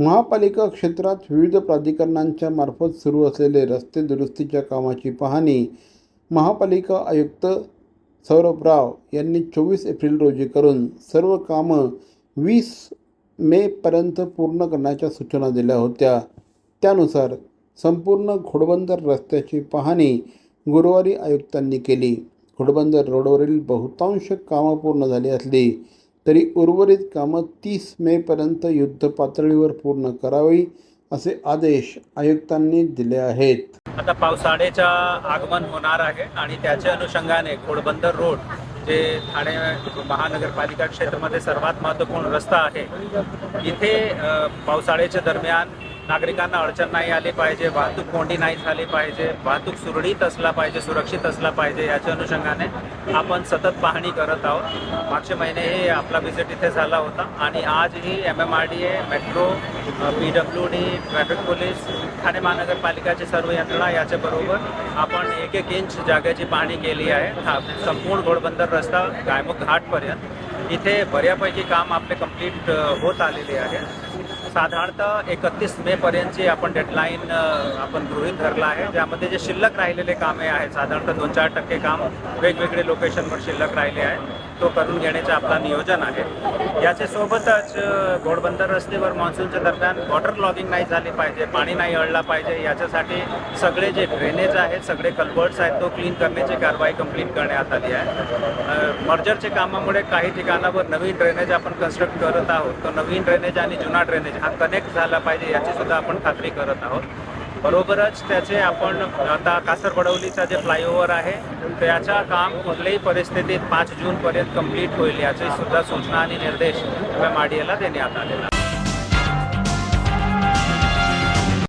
महापालिका क्षेत्रात विविध प्राधिकरणांच्या मार्फत सुरू असलेले रस्ते दुरुस्तीच्या कामाची पाहणी महापालिका आयुक्त सौरभ राव यांनी चोवीस एप्रिल रोजी करून सर्व कामं वीस मेपर्यंत पूर्ण करण्याच्या सूचना दिल्या होत्या. त्यानुसार संपूर्ण घोडबंदर रस्त्याची पाहणी गुरुवारी आयुक्तांनी केली. घोडबंदर रोडवरील बहुतांश कामं पूर्ण झाली असली तरी उर्वरित कामं तीस मेपर्यंत युद्धपातळीवर पूर्ण करावी असे आदेश आयुक्तांनी दिले आहेत. आता पावसाळ्याच्या आगमन होणार आहे आणि त्याच्या अनुषंगाने घोडबंदर रोड जे ठाणे महानगरपालिका क्षेत्रामध्ये सर्वात महत्त्वपूर्ण रस्ता आहे इथे पावसाळ्याच्या दरम्यान नागरिकांना अडचण नाही आली पाहिजे वाहतूक कोंडी नाही झाली पाहिजे वाहतूक सुरळीत असला पाहिजे सुरक्षित असला पाहिजे याच्या अनुषंगाने आपण सतत पाहणी करत आहोत. मागच्या महिनेही आपला व्हिजिट इथे झाला होता आणि आजही M M R D A metro P W D traffic police Thane महानगरपालिकाची सर्व यंत्रणा याच्याबरोबर आपण एक एक इंच जागेची पाहणी केली आहे. हा संपूर्ण घोडबंदर रस्ता गायमुख घाटपर्यंत इथे बऱ्यापैकी काम आपले कंप्लीट होत आलेले आहे. साधारणतः एकतीस मे पर्यंतची आपण डेडलाईन आपण गृहीत धरला आहे. ज्यामध्ये जे शिल्लक राहिलेले कामे आहेत साधारणतः दोन चार टक्के काम वेगवेगळे लोकेशनवर शिल्लक राहिले आहे तो करून घेण्याचं आपला नियोजन आहे. याच्या सोबतच घोडबंदर रस्तेवर मान्सूनच्या दरम्यान वॉटर लॉगिंग नाही झाली पाहिजे पाणी नाही अडला पाहिजे याच्यासाठी सगळे जे ड्रेनेज आहेत सगळे कल्वर्ट्स आहेत तो क्लीन करण्याची कारवाई कंप्लीट करण्यात आली आहे. मर्जरच्या कामामुळे काही ठिकाणावर नवीन ड्रेनेज आपण कन्स्ट्रक्ट करत आहोत तर नवीन ड्रेनेज आणि जुना ड्रेनेज हा कनेक्ट झाला पाहिजे याची सुद्धा आपण खात्री करत आहोत बरोबरच त्याचे आपण आता कासरबडवलीचा जे फ्लायओव्हर आहे त्याचा काम कुठल्याही परिस्थितीत पाच जूनपर्यंत कंप्लीट होईल याची सुद्धा सूचना आणि निर्देश एम एम आर डी एला देण्यात आलेला आहे.